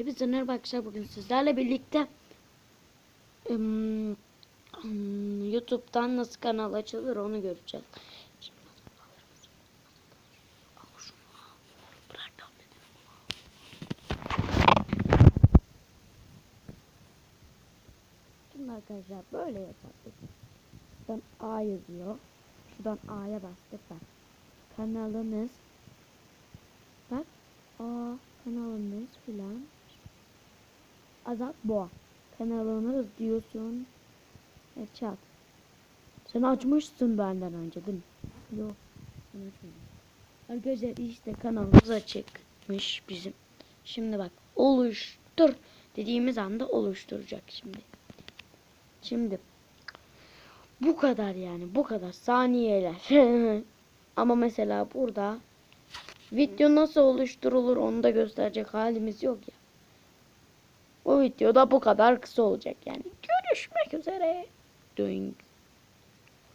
Hepinize merhaba arkadaşlar bugün sizlerle birlikte ım, ım, YouTube'dan nasıl kanal açılır onu göreceğiz. Şimdi arkadaşlar böyle yapacaktık. Şuradan A yazıyor. Şuradan A'ya bastık bak. Kanalınız bak Azat Boğa kanalınız diyorsun e, çat sen açmışsın benden önce değil mi? Yok. Arkadaşlar işte kanalımız açıkmış bizim. Şimdi bak oluştur dediğimiz anda oluşturacak şimdi. Şimdi bu kadar yani bu kadar saniyeler. Ama mesela burada video nasıl oluşturulur onu da gösterecek halimiz yok ya. O videoda bu kadar kısa olacak yani. Görüşmek üzere. Ding.